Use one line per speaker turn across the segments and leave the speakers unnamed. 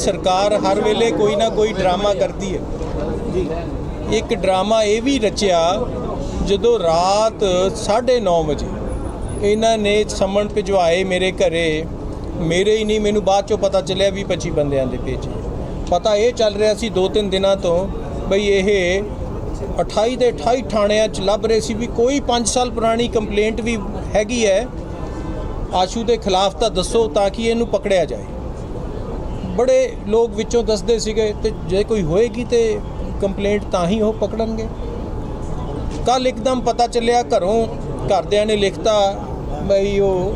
ਸਰਕਾਰ ਹਰ ਵੇਲੇ ਕੋਈ ਨਾ ਕੋਈ ਡਰਾਮਾ ਕਰਦੀ ਹੈ। ਇੱਕ ਡਰਾਮਾ ਇਹ ਵੀ ਰਚਿਆ, ਜਦੋਂ ਰਾਤ 9:30 ਵਜੇ ਇਹਨਾਂ ਨੇ ਸਮਣ ਭਿਜਵਾਏ ਮੇਰੇ ਘਰੇ, ਮੇਰੇ ਹੀ ਨਹੀਂ, ਮੈਨੂੰ ਬਾਅਦ ਚੋਂ ਪਤਾ ਚੱਲਿਆ ਵੀ 25 ਬੰਦਿਆਂ ਦੇ ਭੇਜੇ ਪਤਾ ਇਹ ਚੱਲ ਰਿਹਾ ਸੀ ਦੋ ਤਿੰਨ ਦਿਨਾਂ ਤੋਂ ਬਈ ਇਹ 28 ਦੇ 28 ਥਾਣਿਆਂ 'ਚ ਲੱਭ ਰਹੇ ਸੀ ਵੀ ਕੋਈ 5 ਸਾਲ ਪੁਰਾਣੀ ਕੰਪਲੇਂਟ ਵੀ ਹੈਗੀ ਹੈ। ਆਸ਼ੂ ਦੇ ਖਿਲਾਫ ਤਾਂ ਦੱਸੋ ਤਾਂ ਕਿ ਇਹਨੂੰ ਪਕੜਿਆ ਜਾਏ। ਬੜੇ ਲੋਕ ਵਿੱਚੋਂ ਦੱਸਦੇ ਸੀਗੇ ਤੇ ਜੇ ਕੋਈ ਹੋਏਗੀ ਤੇ ਕੰਪਲੇਂਟ ਤਾਂ ਹੀ ਉਹ ਪਕੜਨਗੇ। ਕੱਲ ਇੱਕਦਮ ਪਤਾ ਚੱਲਿਆ ਘਰੋਂ ਘਰਦਿਆਂ ਨੇ ਲਿਖਤਾ ਬਈ ਉਹ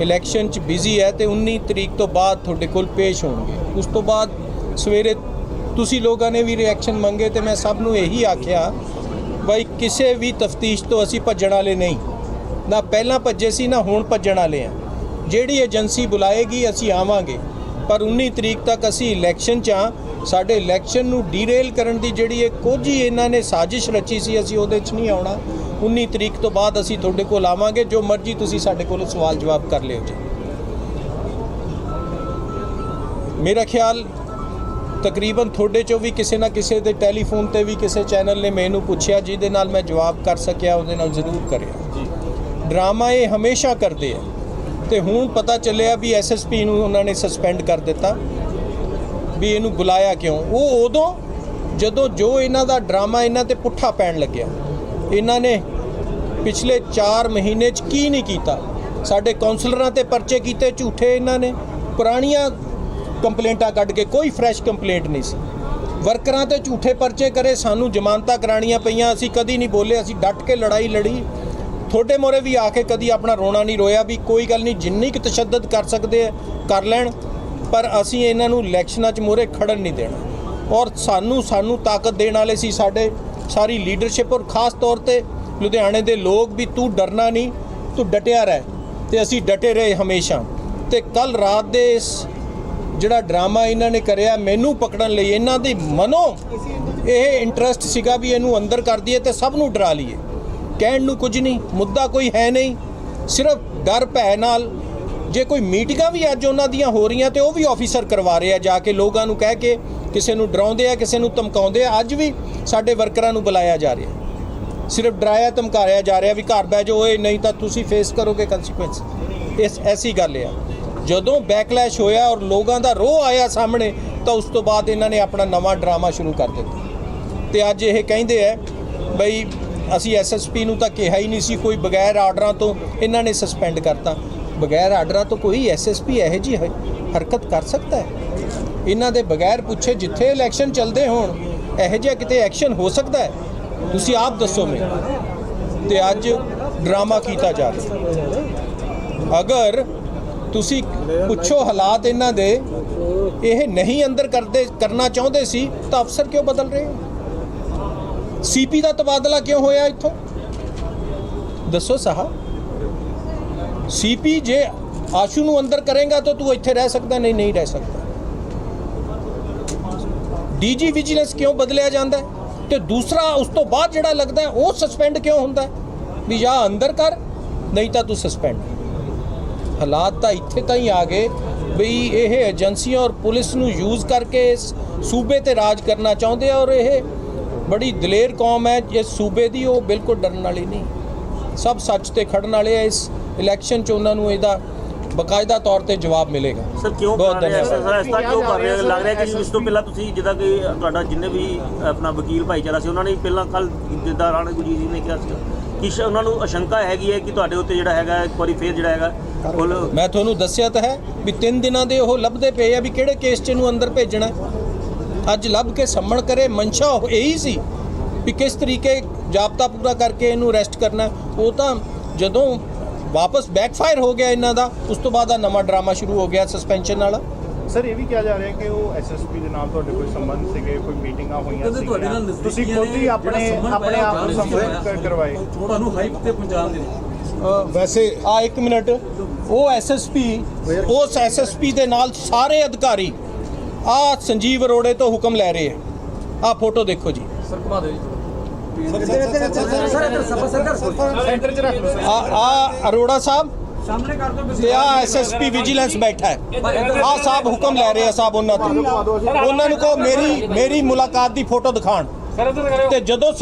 ਇਲੈਕਸ਼ਨ 'ਚ ਬਿਜ਼ੀ ਹੈ ਤੇ 19 ਤਰੀਕ ਤੋਂ ਬਾਅਦ ਤੁਹਾਡੇ ਕੋਲ ਪੇਸ਼ ਹੋਣਗੇ। ਉਸ ਤੋਂ ਬਾਅਦ ਸਵੇਰੇ ਤੁਸੀਂ ਲੋਕਾਂ ਨੇ ਵੀ ਰਿਐਕਸ਼ਨ ਮੰਗੇ ਤੇ ਮੈਂ ਸਭ ਨੂੰ ਇਹੀ ਆਖਿਆ ਬਈ ਕਿਸੇ ਵੀ ਤਫਤੀਸ਼ ਤੋਂ ਅਸੀਂ ਭੱਜਣ ਵਾਲੇ ਨਹੀਂ। ਨਾ ਪਹਿਲਾਂ ਭੱਜੇ ਸੀ, ਨਾ ਹੁਣ ਭੱਜਣ ਵਾਲੇ ਆ। ਜਿਹੜੀ ਏਜੰਸੀ ਬੁਲਾਏਗੀ, ਅਸੀਂ ਆਵਾਂਗੇ। ਪਰ 19 ਤਰੀਕ ਤੱਕ ਅਸੀਂ ਇਲੈਕਸ਼ਨ 'ਚ ਆ ਸਾਡੇ ਇਲੈਕਸ਼ਨ ਨੂੰ ਡੀਰੇਲ ਕਰਨ ਦੀ ਜਿਹੜੀ ਇਹ ਕੋਝੀ ਇਹਨਾਂ ਨੇ ਸਾਜ਼ਿਸ਼ ਰਚੀ ਸੀ ਅਸੀਂ ਉਹਦੇ 'ਚ ਨਹੀਂ ਆਉਣਾ। 19 ਤਰੀਕ ਤੋਂ ਬਾਅਦ ਅਸੀਂ ਤੁਹਾਡੇ ਕੋਲ ਆਵਾਂਗੇ। ਜੋ ਮਰਜ਼ੀ ਤੁਸੀਂ ਸਾਡੇ ਕੋਲ ਸਵਾਲ ਜਵਾਬ ਕਰ ਲਿਓ ਜੀ। ਮੇਰਾ ਖਿਆਲ ਤਕਰੀਬਨ ਤੁਹਾਡੇ ਚੋਂ ਵੀ ਕਿਸੇ ਨਾ ਕਿਸੇ ਦੇ ਟੈਲੀਫੋਨ ਤੇ ਵੀ ਕਿਸੇ ਚੈਨਲ ਨੇ ਮੈਨੂੰ ਪੁੱਛਿਆ ਜਿਹਦੇ ਨਾਲ ਮੈਂ ਜਵਾਬ ਕਰ ਸਕਿਆ ਉਹਦੇ ਨਾਲ ਜ਼ਰੂਰ ਕਰਿਆ ਡਰਾਮਾ ਇਹ ਹਮੇਸ਼ਾ ਕਰਦੇ ਆ। ਤੇ ਹੁਣ ਪਤਾ ਚੱਲਿਆ ਵੀ ਐਸਐਸਪੀ ਨੂੰ ਉਹਨਾਂ ਨੇ ਸਸਪੈਂਡ ਕਰ ਦਿੱਤਾ ਵੀ ਇਹਨੂੰ ਬੁਲਾਇਆ ਕਿਉਂ? ਉਹ ਉਦੋਂ ਜਦੋਂ ਜੋ ਇਹਨਾਂ ਦਾ ਡਰਾਮਾ ਇਹਨਾਂ ਤੇ ਪੁੱਠਾ ਪੈਣ ਲੱਗਿਆ, ਇਹਨਾਂ ਨੇ ਪਿਛਲੇ 4 ਮਹੀਨੇ 'ਚ ਕੀ ਨਹੀਂ ਕੀਤਾ? ਸਾਡੇ ਕਾਉਂਸਲਰਾਂ ਤੇ ਪਰਚੇ ਕੀਤੇ, ਝੂਠੇ ਇਹਨਾਂ ਨੇ, ਪੁਰਾਣੀਆਂ ਕੰਪਲੇਂਟਾਂ ਕੱਢ ਕੇ ਕੋਈ ਫਰੈਸ਼ ਕੰਪਲੇਂਟ ਨਹੀਂ ਸੀ। ਵਰਕਰਾਂ ਤੇ ਝੂਠੇ ਪਰਚੇ ਕਰੇ, ਸਾਨੂੰ ਜ਼ਮਾਨਤਾਂ ਕਰਾਣੀਆਂ ਪਈਆਂ, ਅਸੀਂ ਕਦੀ ਨਹੀਂ ਬੋਲੇ, ਅਸੀਂ ਡਟ ਕੇ ਲੜਾਈ ਲੜੀ। ਤੁਹਾਡੇ ਮੋਰੇ ਵੀ ਆ ਕੇ ਕਦੀ ਆਪਣਾ ਰੋਣਾ ਨਹੀਂ ਰੋਇਆ ਵੀ ਕੋਈ ਗੱਲ ਨਹੀਂ, ਜਿੰਨੀ ਕੁ ਤਸ਼ੱਦਦ ਕਰ ਸਕਦੇ ਆ, ਕਰ ਲੈਣ, ਪਰ ਅਸੀਂ ਇਹਨਾਂ ਨੂੰ ਇਲੈਕਸ਼ਨਾਂ 'ਚ ਮੋਰੇ ਖੜਨ ਨਹੀਂ ਦੇਣਾ। ਔਰ ਸਾਨੂੰ ਸਾਨੂੰ ਤਾਕਤ ਦੇਣ ਵਾਲੇ ਸੀ ਸਾਡੇ, ਸਾਰੀ ਲੀਡਰਸ਼ਿਪ ਔਰ ਖਾਸ ਤੌਰ ਤੇ ਲੁਧਿਆਣੇ ਦੇ ਲੋਕ ਵੀ ਤੂੰ ਡਰਨਾ ਨਹੀਂ, ਤੂੰ ਡਟਿਆ ਰਹਿ ਤੇ ਅਸੀਂ ਡਟੇ ਰਹੇ ਹਮੇਸ਼ਾ। ਤੇ ਕੱਲ ਰਾਤ ਦੇ ਇਸ ਜਿਹੜਾ ਡਰਾਮਾ ਇਹਨਾਂ ਨੇ ਕਰਿਆ, ਮੈਨੂੰ ਪਕੜਨ ਲਈ ਇਹਨਾਂ ਦੇ ਮਨੋ ਇਹ ਇੰਟਰਸਟ ਸੀਗਾ ਵੀ ਇਹਨੂੰ ਅੰਦਰ ਕਰ ਦਈਏ ਤੇ ਸਭ ਨੂੰ ਡਰਾ ਲਈਏ। ਕਹਿਣ ਨੂੰ ਕੁਝ ਨਹੀਂ, ਮੁੱਦਾ ਕੋਈ ਹੈ ਨਹੀਂ। ਸਿਰਫ ਡਰ ਭੈ ਨਾਲ, ਜੇ ਕੋਈ ਮੀਟਿੰਗਾਂ ਵੀ ਅੱਜ ਉਹਨਾਂ ਦੀਆਂ ਹੋ ਰਹੀਆਂ ਤੇ ਉਹ ਵੀ ਆਫੀਸਰ ਕਰਵਾ ਰਹੇ ਆ, ਜਾ ਕੇ ਲੋਕਾਂ ਨੂੰ ਕਹਿ ਕੇ ਕਿਸੇ ਨੂੰ ਡਰਾਉਂਦੇ ਆ, ਕਿਸੇ ਨੂੰ ਧਮਕਾਉਂਦੇ ਆ, ਅੱਜ ਵੀ ਸਾਡੇ ਵਰਕਰਾਂ ਨੂੰ ਬੁਲਾਇਆ ਜਾ ਰਿਹਾ। ਸਿਰਫ ਡਰਾਇਆ ਧਮਕਾਇਆ ਜਾ ਰਿਹਾ ਵੀ ਘਰ ਬਹਿ ਜਾਓ, ਓਏ, ਨਹੀਂ ਤਾਂ ਤੁਸੀਂ ਫੇਸ ਕਰੋਗੇ ਕਨਸੀਕੁਐਂਸ ਇਸ, ਐਸੀ ਗੱਲ ਆ। ਜਦੋਂ ਬੈਕਲੈਸ਼ ਹੋਇਆ ਔਰ ਲੋਕਾਂ ਦਾ ਰੋਹ ਆਇਆ ਸਾਹਮਣੇ, ਤਾਂ ਉਸ ਤੋਂ ਬਾਅਦ ਇਹਨਾਂ ਨੇ ਆਪਣਾ ਨਵਾਂ ਡਰਾਮਾ ਸ਼ੁਰੂ ਕਰ ਦਿੱਤਾ। ਤੇ ਅੱਜ ਇਹ ਕਹਿੰਦੇ ਆ, ਬਈ ਅਸੀਂ ਐਸਐਸਪੀ ਨੂੰ ਤਾਂ ਕਿਹਾ ਹੀ ਨਹੀਂ ਸੀ, ਕੋਈ ਬਗੈਰ ਆਰਡਰਾਂ ਤੋਂ ਇਹਨਾਂ ਨੇ ਸਸਪੈਂਡ ਕਰਤਾ। ਬਗੈਰ ਆਰਡਰਾਂ ਤੋਂ ਕੋਈ ਐਸਐਸਪੀ ਇਹੋ ਜੀ ਹਰਕਤ ਕਰ ਸਕਦਾ ਹੈ? ਇਹਨਾਂ ਦੇ ਬਗੈਰ ਪੁੱਛੇ ਜਿੱਥੇ ਇਲੈਕਸ਼ਨ ਚੱਲਦੇ ਹੋਣ, ਇਹੋ ਜਿਹਾ ਕਿਤੇ ਐਕਸ਼ਨ ਹੋ ਸਕਦਾ ਹੈ? ਤੁਸੀਂ ਆਪ ਦੱਸੋ ਮੈਨੂੰ। ਤੇ ਅੱਜ ਡਰਾਮਾ ਕੀਤਾ ਜਾ ਰਿਹਾ ਅਗਰ ਤੁਸੀਂ ਪੁੱਛੋ ਹਾਲਾਤ ਇਹਨਾਂ ਦੇ, ਇਹ ਨਹੀਂ ਅੰਦਰ ਕਰਦੇ, ਕਰਨਾ ਚਾਹੁੰਦੇ ਸੀ, ਤਾਂ ਅਫਸਰ ਕਿਉਂ ਬਦਲ ਰਹੇ ਹੋ? ਸੀਪੀ ਦਾ ਤਬਾਦਲਾ ਕਿਉਂ ਹੋਇਆ ਇੱਥੋਂ? ਦੱਸੋ ਸਾਹਬ ਸੀਪੀ ਜੇ ਆਸ਼ੂ ਨੂੰ ਅੰਦਰ ਕਰੇਗਾ ਤਾਂ ਤੂੰ ਇੱਥੇ ਰਹਿ ਸਕਦਾ, ਨਹੀਂ ਨਹੀਂ ਰਹਿ ਸਕਦਾ। ਡੀਜੀ ਵਿਜੀਲੈਂਸ ਕਿਉਂ ਬਦਲਿਆ ਜਾਂਦਾ ਹੈ? ਤੇ ਦੂਸਰਾ, ਉਸ ਤੋਂ ਬਾਅਦ ਜਿਹੜਾ ਲੱਗਦਾ ਉਹ ਸਸਪੈਂਡ ਕਿਉਂ ਹੁੰਦਾ ਵੀ ਜਾਂ ਅੰਦਰ ਕਰ, ਨਹੀਂ ਤਾਂ ਤੂੰ ਸਸਪੈਂਡ ਹਾਲਾਤ ਤਾਂ ਇੱਥੇ ਤਾਂ ਹੀ ਆ ਗਏ ਬਈ ਇਹ ਏਜੰਸੀਆਂ ਔਰ ਪੁਲਿਸ ਨੂੰ ਯੂਜ਼ ਕਰਕੇ ਇਸ ਸੂਬੇ ਤੇ ਰਾਜ ਕਰਨਾ ਚਾਹੁੰਦੇ ਆ ਔਰ ਇਹ ਬੜੀ ਦਲੇਰ ਕੌਮ ਹੈ ਇਸ ਸੂਬੇ ਦੀ ਉਹ ਬਿਲਕੁਲ ਡਰਨ ਵਾਲੀ ਨਹੀਂ ਸਭ ਸੱਚ ਤੇ ਖੜਨ ਵਾਲੇ ਆ ਇਸ ਇਲੈਕਸ਼ਨ 'ਚ ਉਹਨਾਂ ਨੂੰ ਇਹਦਾ ਬਕਾਇਦਾ ਤੌਰ ਤੇ ਜਵਾਬ ਮਿਲੇਗਾ
ਸਰ ਕਿਉਂ
ਬਹੁਤ
ਕਰ ਰਹੇ
ਧੰਨਵਾਦ।
ਸਰ ਤਰ੍ਹਾਂ ਕਿਉਂ ਕਰ ਰਹੇ ਹੋ? ਲੱਗ ਰਿਹਾ ਕਿ ਇਸ ਤੋਂ ਪਹਿਲਾਂ ਤੁਸੀਂ ਜਿੱਦਾਂ ਕਿ ਤੁਹਾਡਾ ਜਿੰਨੇ ਵੀ ਆਪਣਾ ਵਕੀਲ ਭਾਈਚਾਰਾ ਸੀ ਉਹਨਾਂ ਨੇ ਪਹਿਲਾਂ ਕੱਲ ਜਿੱਦਾਂ ਰਾਣਾ ਗੁਰਜੀਤ ਜੀ ਨੇ ਕਿਹਾ ਸੀ ਕਿ ਸ਼- ਉਹਨਾਂ ਨੂੰ ਅਸ਼ੰਕਾ ਹੈਗੀ ਹੈ ਕਿ ਤੁਹਾਡੇ ਉੱਤੇ ਜਿਹੜਾ ਹੈਗਾ ਇੱਕ ਵਾਰੀ ਫੇਰ ਜਿਹੜਾ ਹੈਗਾ
ਮੈਂ ਤੁਹਾਨੂੰ ਦੱਸਿਆ ਤਾਂ ਹੈ ਵੀ ਤਿੰਨ ਦਿਨਾਂ ਦੇ ਉਹ ਲੱਭਦੇ ਪਏ ਆ ਵੀ ਕਿਹੜੇ ਕੇਸ 'ਚ ਇਹਨੂੰ ਅੰਦਰ ਭੇਜਣਾ। ਅੱਜ ਲੱਭ ਕੇ ਸੰਮਣ ਕਰੇ ਮਨਸ਼ਾ ਉਹ ਇਹੀ ਸੀ ਵੀ ਕਿਸ ਤਰੀਕੇ ਜਾਬਤਾ ਪੂਰਾ ਕਰਕੇ ਇਹਨੂੰ ਅਰੈਸਟ ਕਰਨਾ। ਉਹ ਤਾਂ ਜਦੋਂ ਵਾਪਸ ਬੈਕਫਾਇਰ ਹੋ ਗਿਆ ਇਹਨਾਂ ਦਾ ਉਸ ਤੋਂ ਬਾਅਦ ਆ ਨਵਾਂ ਡਰਾਮਾ ਸ਼ੁਰੂ ਹੋ ਗਿਆ ਸਸਪੈਂਸ਼ਨ ਵਾਲਾ।
ਸਰ ਇਹ ਵੀ ਕਿਹਾ ਜਾ ਰਿਹਾ ਕਿ ਉਹ ਐਸਐਸਪੀ ਦੇ ਨਾਲ ਤੁਹਾਡੇ ਕੋਈ ਸੰਬੰਧ ਸੀਗੇ ਕੋਈ ਮੀਟਿੰਗਾਂ ਹੋਈਆਂ
ਕਹਿੰਦੇ ਤੁਹਾਡੇ ਨਾਲ
ਤੁਸੀਂ ਖੁਦ ਹੀ ਆਪਣੇ ਆਪਣੇ ਆਪ ਨੂੰ ਸੰਬੋਧਿਤ ਕਰਵਾਏ।
ਤੁਹਾਨੂੰ ਹਾਈਪ ਤੇ ਪਹੁੰਚਾਉਣ ਦੇ
ਵੈਸੇ ਆ ਇੱਕ ਮਿੰਟ। ਉਹ ਐਸਐਸਪੀ ਉਸ ਐਸਐਸਪੀ ਦੇ ਨਾਲ ਸਾਰੇ ਅਧਿਕਾਰੀ ਆ ਸੰਜੀਵ ਅਰੋੜੇ ਤੋਂ ਹੁਕਮ ਲੈ ਰਹੇ ਆ। ਆ ਫੋਟੋ ਦੇਖੋ ਜੀ।
ਸਰ ਘੁਮਾ ਦਿਓ ਜੀ।
ਸੈਂਟਰ 'ਚ ਰੱਖ ਲਓ ਸਰ
ਆ ਆ ਅਰੋੜਾ ਸਾਹਿਬ।
ਸਾਹਮਣੇ ਕਰ ਦੋ
ਤੇ ਆ ਐਸਐਸਪੀ ਵਿਜੀਲੈਂਸ ਬੈਠਾ ਹੈ। ਆ ਸਾਹਿਬ ਹੁਕਮ ਲੈ ਰਹੇ ਆ ਸਾਹਿਬ ਉਹਨਾਂ ਤੋਂ। ਉਹਨਾਂ ਨੂੰ ਕਹੋ ਮੇਰੀ ਮੇਰੀ ਮੁਲਾਕਾਤ ਦੀ ਫੋਟੋ ਦਿਖਾਣ। ਤੇ ਜਦੋਂ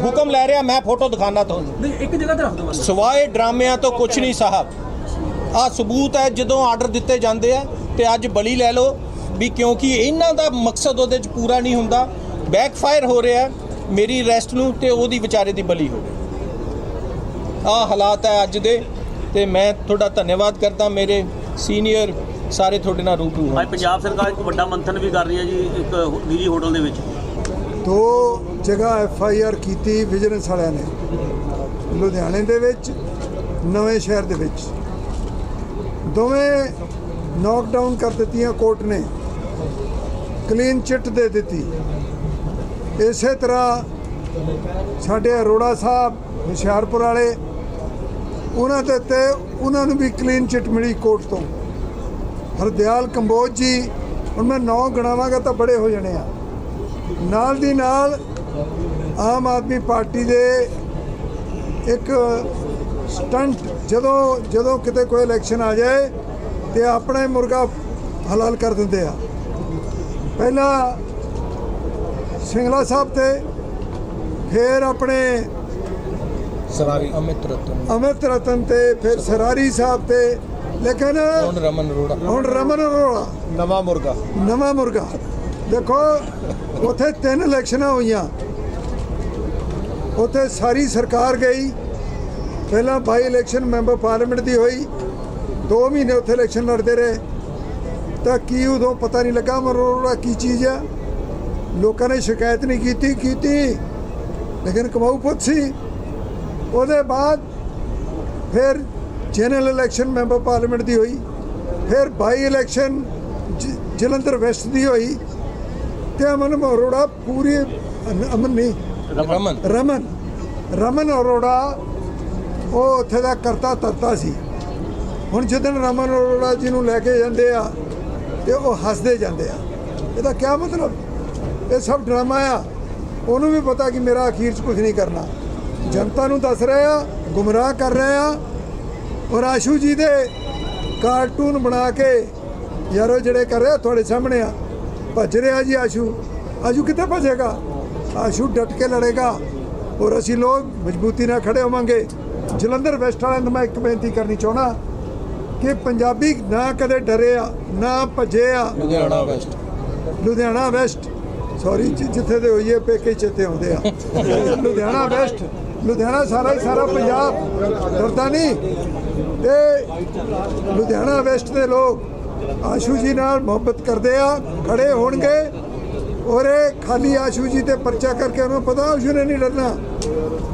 ਹੁਕਮ ਲੈ ਰਿਹਾ ਮੈਂ ਫੋਟੋ ਦਿਖਾਣਾ ਤੁਹਾਨੂੰ।
ਨਹੀਂ ਇੱਕ ਜਗ੍ਹਾ ਤੇ ਰੱਖ ਦੋ ਬਸ।
ਸਵਾਏ ਡਰਾਮਿਆਂ ਤੋਂ ਕੁਝ ਨਹੀਂ ਸਾਹਿਬ। ਆ ਸਬੂਤ ਹੈ ਜਦੋਂ ਆਰਡਰ ਦਿੱਤੇ ਜਾਂਦੇ ਆ ਤੇ ਅੱਜ ਬਲੀ ਲੈ ਲਓ। ਵੀ ਕਿਉਂਕਿ ਇਹਨਾਂ ਦਾ ਮਕਸਦ ਉਹਦੇ ਚ ਪੂਰਾ ਨਹੀਂ ਹੁੰਦਾ ਬੈਕਫਾਇਰ ਹੋ ਰਿਹਾ ਮੇਰੀ ਅਰੈਸਟ ਨੂੰ ਤੇ ਉਹਦੀ ਵਿਚਾਰੇ ਦੀ ਬਲੀ ਹੋ ਗਈ। ਆ ਹਾਲਾਤ ਹੈ ਅੱਜ ਦੇ ਤੇ ਮੈਂ ਤੁਹਾਡਾ ਧੰਨਵਾਦ ਕਰਦਾ ਮੇਰੇ ਸੀਨੀਅਰ ਸਾਰੇ ਤੁਹਾਡੇ ਨਾਲ ਰੂਬਰੂ
ਅੱਜ ਪੰਜਾਬ ਸਰਕਾਰ ਇੱਕ ਵੱਡਾ ਮੰਥਨ ਵੀ ਕਰ ਰਹੀ ਹੈ ਜੀ ਇੱਕ ਨਿੱਜੀ ਹੋਟਲ ਦੇ ਵਿੱਚ।
ਦੋ ਜਗ੍ਹਾ ਐਫ ਆਈ ਆਰ ਕੀਤੀ ਵਿਜੀਲੈਂਸ ਵਾਲਿਆਂ ਨੇ ਲੁਧਿਆਣੇ ਦੇ ਵਿੱਚ ਨਵੇਂ ਸ਼ਹਿਰ ਦੇ ਵਿੱਚ। ਦੋਵੇਂ ਨੌਕਡਾਊਨ ਕਰ ਦਿੱਤੀਆਂ ਕੋਰਟ ਨੇ। ਕਲੀਨ ਚਿੱਟ ਦੇ ਦਿੱਤੀ। ਇਸੇ ਤਰ੍ਹਾਂ ਸਾਡੇ ਅਰੋੜਾ ਸਾਹਿਬ, ਹੁਸ਼ਿਆਰਪੁਰ ਵਾਲੇ, ਉਹਨਾਂ ਦੇ ਤੇ ਉਹਨਾਂ ਨੂੰ ਵੀ ਕਲੀਨ ਚਿੱਟ ਮਿਲੀ ਕੋਰਟ ਤੋਂ। ਹਰਦਿਆਲ ਕੰਬੋਜ ਜੀ, ਹੁਣ ਮੈਂ ਨੌ ਗਣਾਵਾਂਗਾ ਤਾਂ ਬੜੇ ਹੋ ਜਾਣੇ ਆ। ਨਾਲ ਦੀ ਨਾਲ ਆਮ ਆਦਮੀ ਪਾਰਟੀ ਦੇ ਇੱਕ ਸਟੰਟ ਜਦੋਂ ਜਦੋਂ ਕਿਤੇ ਕੋਈ ਇਲੈਕਸ਼ਨ ਆ ਜਾਏ ਤੇ ਆਪਣਾ ਹੀ ਮੁਰਗਾ ਹਲਾਲ ਕਰ ਦਿੰਦੇ ਆ। ਪਹਿਲਾਂ ਸਿੰਗਲਾ ਸਾਹਿਬ ਤੇ ਫਿਰ ਆਪਣੇ
ਸਰਾਰੀ ਅਮਿਤ ਰਤਨ।
ਅਮਿਤ ਰਤਨ ਤੇ ਫਿਰ ਸਰਾਰੀ ਸਾਹਿਬ ਤੇ ਲੇਕਿਨ
ਹੁਣ ਰਮਨ ਅਰੋੜਾ।
ਹੁਣ ਰਮਨ ਅਰੋੜਾ।
ਨਵਾਂ ਮੁਰਗਾ।
ਨਵਾਂ ਮੁਰਗਾ। ਦੇਖੋ ਉੱਥੇ ਤਿੰਨ ਇਲੈਕਸ਼ਨਾਂ ਹੋਈਆਂ। ਉੱਥੇ ਸਾਰੀ ਸਰਕਾਰ ਗਈ। ਪਹਿਲਾਂ ਬਾਈ ਇਲੈਕਸ਼ਨ ਮੈਂਬਰ ਪਾਰਲੀਮੈਂਟ ਦੀ ਹੋਈ। 2 ਮਹੀਨੇ ਉੱਥੇ ਇਲੈਕਸ਼ਨ ਲੜਦੇ ਰਹੇ। ਤਾਂ ਕੀ ਉਦੋਂ ਪਤਾ ਨਹੀਂ ਲੱਗਾ ਮਰੋੜਾ ਕੀ ਚੀਜ਼ ਆ। ਲੋਕਾਂ ਨੇ ਸ਼ਿਕਾਇਤ ਨਹੀਂ ਕੀਤੀ ਕੀਤੀ। ਲੇਕਿਨ ਕਮਾਊ ਪੁੱਤ ਸੀ। ਉਹਦੇ ਬਾਅਦ ਫਿਰ ਜਨਰਲ ਇਲੈਕਸ਼ਨ ਮੈਂਬਰ ਪਾਰਲੀਮੈਂਟ ਦੀ ਹੋਈ। ਫਿਰ ਬਾਈ ਇਲੈਕਸ਼ਨ ਜਲੰਧਰ ਵੈਸਟ ਦੀ ਹੋਈ। ਤੇ ਅਮਨ ਅਰੋੜਾ ਪੂਰੀ ਅਮ- ਅਮਨ ਨਹੀਂ
ਰਮਨ।
ਰਮਨ। ਰਮਨ ਅਰੋੜਾ ਉਹ ਉੱਥੇ ਦਾ ਕਰਤਾ ਧਰਤਾ ਸੀ। ਹੁਣ ਜਦੋਂ ਰਮਨ ਅਰੋੜਾ ਜੀ ਨੂੰ ਲੈ ਕੇ ਜਾਂਦੇ ਆ ਤੇ ਉਹ ਹੱਸਦੇ ਜਾਂਦੇ ਆ। ਇਹਦਾ ਕੀ ਮਤਲਬ? ਇਹ ਸਭ ਡਰਾਮਾ ਆ। ਉਹਨੂੰ ਵੀ ਪਤਾ ਕਿ ਮੇਰਾ ਅਖੀਰ 'ਚ ਕੁਝ ਨਹੀਂ ਕਰਨਾ। ਜਨਤਾ ਨੂੰ ਦੱਸ ਰਹੇ ਆ, ਗੁੰਮਰਾਹ ਕਰ ਰਹੇ ਆ। ਔਰ ਆਸ਼ੂ ਜੀ ਦੇ ਕਾਰਟੂਨ ਬਣਾ ਕੇ ਯਾਰੋ ਜਿਹੜੇ ਕਰ ਰਹੇ ਆ, ਤੁਹਾਡੇ ਸਾਹਮਣੇ ਆ। ਭੱਜ ਰਿਹਾ ਜੀ ਆਸ਼ੂ। ਆਸ਼ੂ ਕਿੱਥੇ ਭੱਜੇਗਾ? ਆਸ਼ੂ ਡਟ ਕੇ ਲੜੇਗਾ। ਔਰ ਅਸੀਂ ਲੋਕ ਮਜ਼ਬੂਤੀ ਨਾਲ ਖੜੇ ਹੋਵਾਂਗੇ। ਜਲੰਧਰ ਵੈਸਟ ਵਾਲਿਆਂ ਨੂੰ ਮੈਂ ਇੱਕ ਬੇਨਤੀ ਕਰਨੀ ਚਾਹਣਾ ਕਿ ਪੰਜਾਬੀ ਨਾ ਕਦੇ ਡਰੇ ਆ ਨਾ ਭੱਜੇ ਆ।
Ludhiana west.
Ludhiana west. Sorry ਜਿੱਥੇ ਦੇ ਹੋਈਏ ਪੇਕੇ ਚੇਤੇ ਆਉਂਦੇ ਆ। ਲੁਧਿਆਣਾ ਵੈਸਟ। ਲੁਧਿਆਣਾ ਸਾਰਾ ਹੀ ਸਾਰਾ ਪੰਜਾਬ ਡਰਦਾ ਨਹੀਂ। ਤੇ ਲੁਧਿਆਣਾ ਵੈਸਟ ਦੇ ਲੋਕ ਆਸ਼ੂ ਜੀ ਨਾਲ ਮੁਹੱਬਤ ਕਰਦੇ ਆ ਖੜੇ ਹੋਣਗੇ। ਔਰ ਇਹ ਖਾਲੀ ਆਸ਼ੂ ਜੀ ਤੇ ਪਰਚਾ ਕਰਕੇ ਉਹਨੂੰ ਪਤਾ ਆਸ਼ੂ ਨੇ ਨਹੀਂ ਡਰਨਾ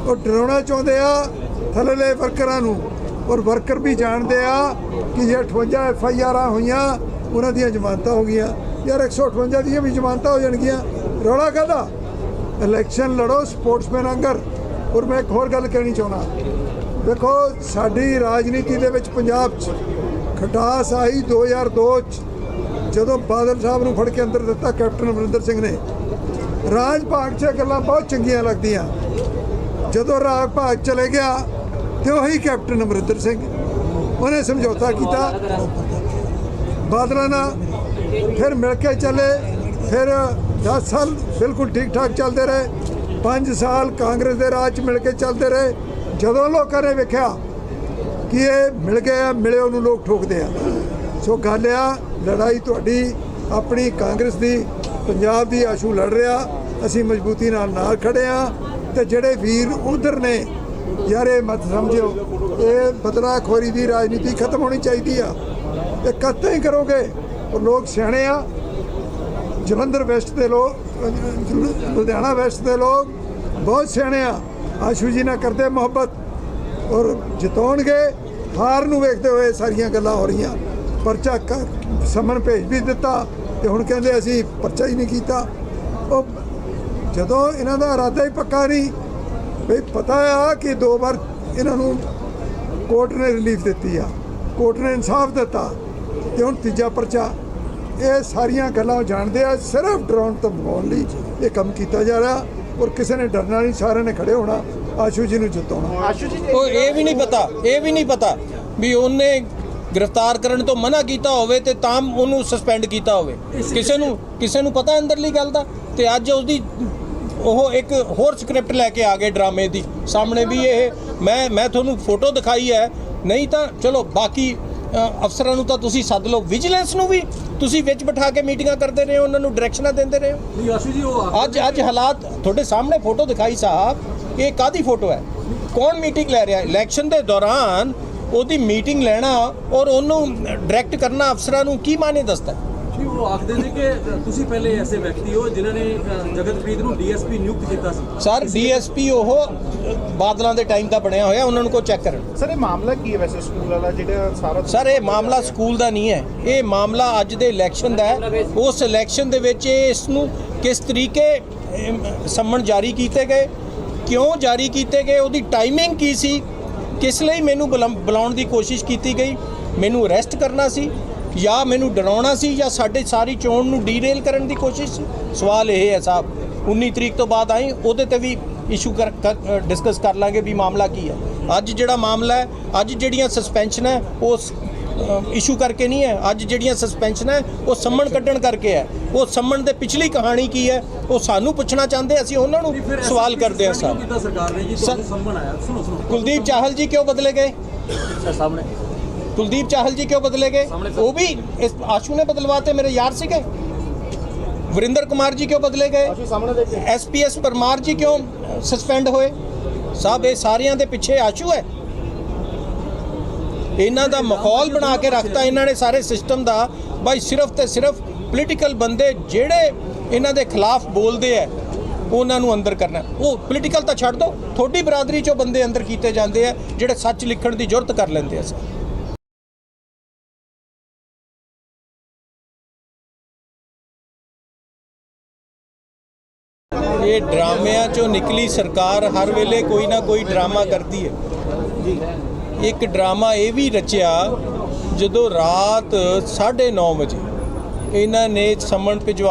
ਉਹ ਡਰਾਉਣਾ ਚਾਹੁੰਦੇ ਆ ਥੱਲੇਲੇ ਵਰਕਰਾਂ ਨੂੰ। ਔਰ ਵਰਕਰ ਵੀ ਜਾਣਦੇ ਆ ਕਿ ਜੇ 58 ਐਫ ਆਈ ਆਰਾਂ ਹੋਈਆਂ, ਉਹਨਾਂ ਦੀਆਂ ਜ਼ਮਾਨਤਾਂ ਹੋ ਗਈਆਂ। ਯਾਰ 158 ਦੀਆਂ ਵੀ ਜ਼ਮਾਨਤਾਂ ਹੋ ਜਾਣਗੀਆਂ। ਰੌਲਾ ਕਾਹਦਾ? ਇਲੈਕਸ਼ਨ ਲੜੋ, ਸਪੋਰਟਸਮੈਨ ਵਾਂਗਰ ਔਰ ਮੈਂ ਇੱਕ ਹੋਰ ਗੱਲ ਕਹਿਣੀ ਚਾਹੁੰਦਾ। ਦੇਖੋ, ਸਾਡੀ ਰਾਜਨੀਤੀ ਦੇ ਵਿੱਚ ਪੰਜਾਬ 'ਚ ਖਟਾਸ ਆਈ 2002 'ਚ, ਜਦੋਂ ਬਾਦਲ ਸਾਹਿਬ ਨੂੰ ਫੜ ਕੇ ਅੰਦਰ ਦਿੱਤਾ ਕੈਪਟਨ ਅਮਰਿੰਦਰ ਸਿੰਘ ਨੇ। ਰਾਜ ਭਾਗ 'ਚ ਇਹ ਗੱਲਾਂ ਬਹੁਤ ਚੰਗੀਆਂ ਲੱਗਦੀਆਂ। ਜਦੋਂ ਰਾਜ ਭਾਗ ਚਲੇ ਗਿਆ ਤੇ ਉਹੀ ਕੈਪਟਨ ਅਮਰਿੰਦਰ ਸਿੰਘ। ਉਹਨੇ ਸਮਝੌਤਾ ਕੀਤਾ। ਬਾਦਲਾਂ ਨਾਲ ਫਿਰ ਮਿਲ ਕੇ ਚੱਲੇ। ਫਿਰ 10 ਸਾਲ ਬਿਲਕੁਲ ਠੀਕ ਠਾਕ ਚੱਲਦੇ ਰਹੇ। 5 ਸਾਲ ਕਾਂਗਰਸ ਦੇ ਰਾਜ 'ਚ ਮਿਲ ਕੇ ਚੱਲਦੇ ਰਹੇ। ਜਦੋਂ ਲੋਕਾਂ ਨੇ ਵੇਖਿਆ ਕਿ ਇਹ ਮਿਲ ਗਏ ਆ, ਮਿਲੇ ਉਹਨੂੰ ਲੋਕ ਠੋਕਦੇ ਆ। ਸੋ ਗੱਲ ਆ, ਲੜਾਈ ਤੁਹਾਡੀ, ਆਪਣੀ ਕਾਂਗਰਸ ਦੀ, ਪੰਜਾਬ ਦੀ ਆਸ਼ੂ ਲੜ ਰਿਹਾ। ਅਸੀਂ ਮਜ਼ਬੂਤੀ ਨਾਲ ਨਾਲ ਖੜੇ ਆ ਤੇ ਜਿਹੜੇ ਵੀਰ ਉਧਰ ਨੇ ਯਾਰ ਇਹ ਮਤ ਸਮਝਿਓ, ਇਹ ਬਦਲਾਖੋਰੀ ਦੀ ਰਾਜਨੀਤੀ ਖਤਮ ਹੋਣੀ ਚਾਹੀਦੀ ਆ। ਇਹ ਕਦ ਹੀ ਕਰੋਗੇ। ਉਹ ਲੋਕ ਸਿਆਣੇ ਆ। ਜਲੰਧਰ ਵੈਸਟ ਦੇ ਲੋਕ, ਲੁਧਿਆਣਾ ਵੈਸਟ ਦੇ ਲੋਕ ਬਹੁਤ ਸਿਆਣੇ ਆ। ਆਸ਼ੂ ਜੀ ਨਾਲ ਕਰਦੇ ਮੁਹੱਬਤ। ਔਰ ਜਿਤਾਉਣਗੇ, ਹਾਰ ਨੂੰ ਵੇਖਦੇ ਹੋਏ ਸਾਰੀਆਂ ਗੱਲਾਂ ਹੋ ਰਹੀਆਂ। ਪਰਚਾ ਕ- ਸਮਨ ਭੇਜ ਵੀ ਦਿੱਤਾ ਤੇ ਹੁਣ ਕਹਿੰਦੇ ਅਸੀਂ ਪਰਚਾ ਹੀ ਨਹੀਂ ਕੀਤਾ। ਉਹ ਜਦੋਂ ਇਹਨਾਂ ਦਾ ਇਰਾਦਾ ਹੀ ਪੱਕਾ ਨਹੀਂ ਵੀ ਪਤਾ ਆ ਕਿ ਦੋ ਵਾਰ ਇਹਨਾਂ ਨੂੰ ਕੋਰਟ ਨੇ ਰਿਲੀਫ ਦਿੱਤੀ ਆ। ਕੋਰਟ ਨੇ ਇਨਸਾਫ ਦਿੱਤਾ ਤੇ ਹੁਣ ਤੀਜਾ ਪਰਚਾ। ਇਹ ਸਾਰੀਆਂ ਗੱਲਾਂ ਉਹ ਜਾਣਦੇ ਆ ਸਿਰਫ ਡਰਾਉਣ ਤੋਂ ਭਗਾਉਣ ਲਈ ਇਹ ਕੰਮ ਕੀਤਾ ਜਾ ਰਿਹਾ ਔਰ ਕਿਸੇ ਨੇ ਡਰਨਾ ਨਹੀਂ ਸਾਰਿਆਂ ਨੇ ਖੜੇ ਹੋਣਾ ਆਸ਼ੂ ਜੀ ਨੂੰ ਜਿਤਾਉਣਾ।
ਆਸ਼ੂ ਜੀ
ਉਹ ਇਹ ਵੀ ਨਹੀਂ ਪਤਾ ਇਹ ਵੀ ਨਹੀਂ ਪਤਾ ਵੀ ਉਹਨੇ ਗ੍ਰਿਫਤਾਰ ਕਰਨ ਤੋਂ ਮਨਾ ਕੀਤਾ ਹੋਵੇ ਤੇ ਤਾਂ ਉਹਨੂੰ ਸਸਪੈਂਡ ਕੀਤਾ ਹੋਵੇ। ਕਿਸੇ ਨੂੰ ਕਿਸੇ ਨੂੰ ਪਤਾ ਅੰਦਰਲੀ ਗੱਲ ਦਾ ਤੇ ਅੱਜ ਉਹਦੀ ਉਹ ਇੱਕ ਹੋਰ ਸਕ੍ਰਿਪਟ ਲੈ ਕੇ ਆ ਗਏ ਡਰਾਮੇ ਦੀ। ਸਾਹਮਣੇ ਵੀ ਇਹ ਮੈਂ ਮੈਂ ਤੁਹਾਨੂੰ ਫੋਟੋ ਦਿਖਾਈ ਹੈ। ਨਹੀਂ ਤਾਂ ਚਲੋ ਬਾਕੀ ਅਫਸਰਾਂ ਨੂੰ ਤਾਂ ਤੁਸੀਂ ਸੱਦ ਲਓ। ਵਿਜੀਲੈਂਸ ਨੂੰ ਵੀ ਤੁਸੀਂ ਵਿੱਚ ਬਿਠਾ ਕੇ ਮੀਟਿੰਗਾਂ ਕਰਦੇ ਰਹੇ ਹੋ ਉਹਨਾਂ ਨੂੰ ਡਾਇਰੈਕਸ਼ਨਾਂ ਦਿੰਦੇ ਰਹੇ ਹੋ।
ਨਹੀਂ ਆਸ਼ੂ ਜੀ ਉਹ ਆਖਦੇ
ਅੱਜ ਅੱਜ ਹਾਲਾਤ ਤੁਹਾਡੇ ਸਾਹਮਣੇ ਫੋਟੋ ਦਿਖਾਈ ਸਾਹਿਬ ਇਹ ਕਾਦੀ ਫੋਟੋ ਹੈ? ਕੌਣ ਮੀਟਿੰਗ ਲੈ ਰਿਹਾ? ਇਲੈਕਸ਼ਨ ਦੇ ਦੌਰਾਨ ਉਹਦੀ ਮੀਟਿੰਗ ਲੈਣਾ ਔਰ ਉਹਨੂੰ ਡਾਇਰੈਕਟ ਕਰਨਾ ਅਫਸਰਾਂ ਨੂੰ ਕੀ ਮਾਨੇ ਦੱਸਦਾ
ਜੀ ਉਹ ਆਖਦੇ ਨੇ ਕਿ ਤੁਸੀਂ ਪਹਿਲੇ ਐਸੇ ਵਿਅਕਤੀ ਹੋ ਜਿਨ੍ਹਾਂ ਨੇ ਜਗਤਪ੍ਰੀਤ ਨੂੰ ਡੀਐਸਪੀ ਨਿਯੁਕਤ ਕੀਤਾ ਸੀ।
ਸਰ ਡੀਐਸਪੀ ਉਹ ਬਾਦਲਾਂ ਦੇ ਟਾਈਮ ਦਾ ਬਣਿਆ ਹੋਇਆ ਉਹਨਾਂ ਨੂੰ ਕੋ ਚੈੱਕ ਕਰਨ।
ਸਰ ਇਹ ਮਾਮਲਾ ਕੀ ਹੈ ਵੈਸੇ ਸਕੂਲ ਵਾਲਾ ਜਿਹੜਾ ਸਾਰਾ
ਸਰ ਇਹ ਮਾਮਲਾ ਸਕੂਲ ਦਾ ਨਹੀਂ ਹੈ। ਇਹ ਮਾਮਲਾ ਅੱਜ ਦੇ ਇਲੈਕਸ਼ਨ ਦਾ ਹੈ। ਉਸ ਇਲੈਕਸ਼ਨ ਦੇ ਵਿੱਚ ਇਹ ਇਸ ਨੂੰ ਕਿਸ ਤਰੀਕੇ ਸੰਮਣ ਜਾਰੀ ਕੀਤੇ ਗਏ ਕਿਉਂ ਜਾਰੀ ਕੀਤੇ ਗਏ ਉਹਦੀ ਟਾਈਮਿੰਗ ਕੀ ਸੀ ਕਿਸ ਲਈ ਮੈਨੂੰ ਬੁਲਾ- ਬੁਲਾਉਣ ਦੀ ਕੋਸ਼ਿਸ਼ ਕੀਤੀ ਗਈ ਮੈਨੂੰ ਅਰੈਸਟ ਕਰਨਾ ਸੀ ਜਾਂ ਮੈਨੂੰ ਡਰਾਉਣਾ ਸੀ ਜਾਂ ਸਾਡੇ ਸਾਰੀ ਚੋਣ ਨੂੰ ਡੀਰੇਲ ਕਰਨ ਦੀ ਕੋਸ਼ਿਸ਼ ਸੀ? ਸਵਾਲ ਇਹ ਹੈ ਸਾਹਿਬ 19 ਤਰੀਕ ਤੋਂ ਬਾਅਦ ਆਈ ਉਹਦੇ ਤੇ ਵੀ ਇਸ਼ੂ ਕਰ ਡਿਸਕਸ ਕਰ ਲਾਂਗੇ ਵੀ ਮਾਮਲਾ ਕੀ ਹੈ। ਅੱਜ ਜਿਹੜਾ ਮਾਮਲਾ ਹੈ ਅੱਜ ਜਿਹੜੀਆਂ ਸਸਪੈਂਸ਼ਨ ਹੈ ਉਸ ਇਸ਼ੂ ਕਰਕੇ ਨਹੀਂ ਹੈ। ਅੱਜ ਜਿਹੜੀਆਂ ਸਸਪੈਂਸ਼ਨ ਹੈ ਉਹ ਸੰਮਣ ਕੱਢਣ ਕਰਕੇ ਹੈ। ਉਹ ਸੰਮਣ ਦੇ ਪਿਛਲੀ ਕਹਾਣੀ ਕੀ ਹੈ ਉਹ ਸਾਨੂੰ ਪੁੱਛਣਾ ਚਾਹੁੰਦੇ ਅਸੀਂ ਉਹਨਾਂ ਨੂੰ ਸਵਾਲ ਕਰਦੇ ਹਾਂ
ਕੀਤਾ ਸਰਕਾਰ ਨੇ ਜੀ ਤੁਹਾਨੂੰ ਸੰਮਨ ਆਇਆ? ਸੁਣੋ ਸੁਣੋ।
ਕੁਲਦੀਪ ਚਾਹਲ ਜੀ ਕਿਉਂ ਬਦਲੇ ਗਏ?
ਸਰ ਸਾਹਮਣੇ।
ਕੁਲਦੀਪ ਚਾਹਲ ਜੀ ਕਿਉਂ ਬਦਲੇ ਗਏ? ਉਹ ਵੀ ਇਸ ਆਸ਼ੂ ਨੇ ਬਦਲਵਾਤੇ ਮੇਰੇ ਯਾਰ ਸੀਗੇ। ਵਰਿੰਦਰ ਕੁਮਾਰ ਜੀ ਕਿਉਂ ਬਦਲੇ ਗਏ? ਐਸਪੀਐਸ ਪਰਮਾਰ ਜੀ ਕਿਉਂ ਸਸਪੈਂਡ ਹੋਏ? ਸਾਹਿਬ ਇਹ ਸਾਰਿਆਂ ਦੇ ਪਿੱਛੇ ਆਸ਼ੂ ਹੈ। ਇਹਨਾਂ ਦਾ ਮਾਹੌਲ ਬਣਾ ਕੇ ਰੱਖਤਾ ਇਹਨਾਂ ਨੇ ਸਾਰੇ ਸਿਸਟਮ ਦਾ। ਬਾਈ ਸਿਰਫ ਤੇ ਸਿਰਫ ਪੋਲੀਟੀਕਲ ਬੰਦੇ ਜਿਹੜੇ ਇਹਨਾਂ ਦੇ ਖਿਲਾਫ ਬੋਲਦੇ ਆ ਉਹਨਾਂ ਨੂੰ ਅੰਦਰ ਕਰਨਾ ਉਹ ਪੋਲੀਟੀਕਲ ਤਾਂ ਛੱਡ ਦਿਓ ਤੁਹਾਡੀ ਬਰਾਦਰੀ ਚੋਂ ਬੰਦੇ ਅੰਦਰ ਕੀਤੇ ਜਾਂਦੇ ਆ ਜਿਹੜੇ ਸੱਚ ਲਿਖਣ ਦੀ ਜੁਰਤ ਕਰ ਲੈਂਦੇ ਆ ਇਹ ਡਰਾਮਿਆਂ ਚੋਂ ਨਿਕਲੀ ਸਰਕਾਰ ਹਰ ਵੇਲੇ ਕੋਈ ਨਾ ਕੋਈ ਡਰਾਮਾ ਕਰਦੀ ਹੈ। ਇੱਕ ਡਰਾਮਾ ਇਹ ਵੀ ਰਚਿਆ, ਜਦੋਂ ਰਾਤ 9:30 ਵਜੇ ਇਹਨਾਂ ਨੇ ਸਮਨ ਭਿਜਵਾ